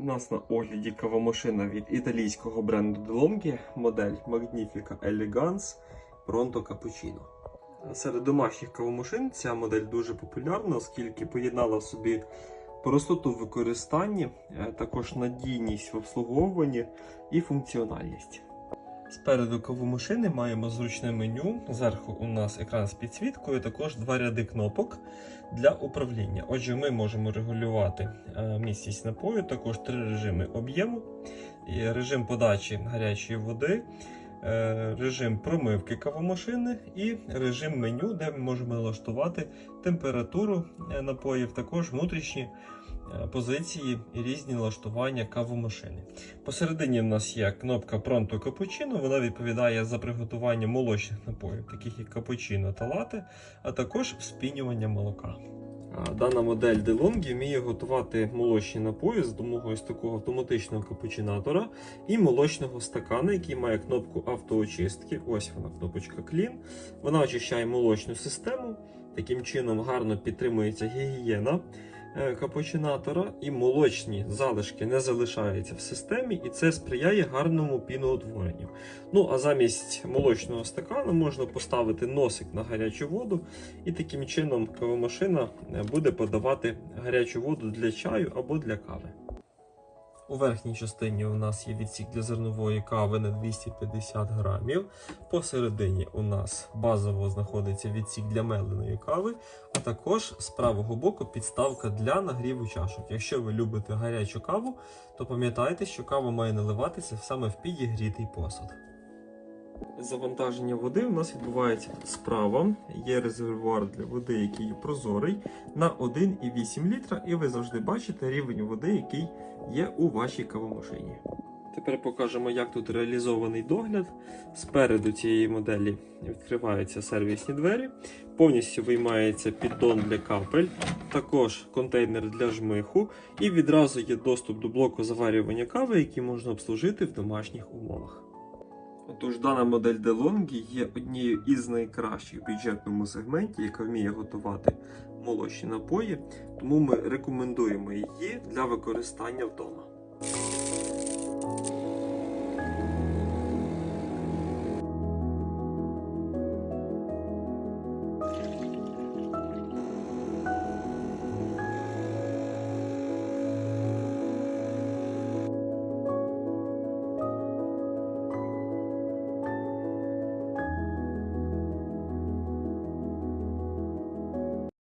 У нас на огляді кавомашина від італійського бренду DeLonghi, модель Magnifica Elegance Pronto Cappuccino. Серед домашніх кавомашин ця модель дуже популярна, оскільки поєднала в собі простоту в використанні, е, також надійність в обслуговуванні і функціональність. Спереду кавомашини маємо зручне меню. Зверху у нас екран з підсвіткою, також два ряди кнопок для управління. Отже, ми можемо регулювати е, місцевість напою, також три режими об'єму, режим подачі гарячої води, е, режим промивки кавомашини і режим меню, де ми можемо налаштувати температуру е, напоїв, також внутрішні позиції і різні налаштування кавомашини. Посередині в нас є кнопка Pronto Cappuccino, вона відповідає за приготування молочних напоїв, таких як капучино та лате, а також вспінювання молока. Дана модель DeLonghi вміє готувати молочні напої з допомогою такого автоматичного капучинатора і молочного стакана, який має кнопку автоочистки. Ось вона, кнопочка Clean. Вона очищає молочну систему. Таким чином гарно підтримується гігієна е, капучинатора, і молочні залишки не залишаються в системі, і це сприяє гарному піноутворенню. Ну а замість молочного стакана можна поставити носик на гарячу воду, і таким чином кавомашина е, буде подавати гарячу воду для чаю або для кави. У верхній частині у нас є відсік для зернової кави на 250 грамів. Посередині у нас базово знаходиться відсік для меленої кави, а також з правого боку підставка для нагріву чашок. Якщо ви любите гарячу каву, то пам'ятайте, що кава має наливатися саме в підігрітий посуд. Завантаження води у нас відбувається справа. Є резервуар для води, який прозорий на 1,8 літра, і ви завжди бачите рівень води, який є у вашій кавомашині. Тепер покажемо, як тут реалізований догляд. Спереду цієї моделі відкриваються сервісні двері, повністю виймається піддон для капель, також контейнер для жмиху, і відразу є доступ до блоку заварювання кави, який можна обслужити в домашніх умовах. Отож, дана модель DeLonghi є однією із найкращих в бюджетному сегменті, яка вміє готувати молочні напої, тому ми рекомендуємо її для використання вдома.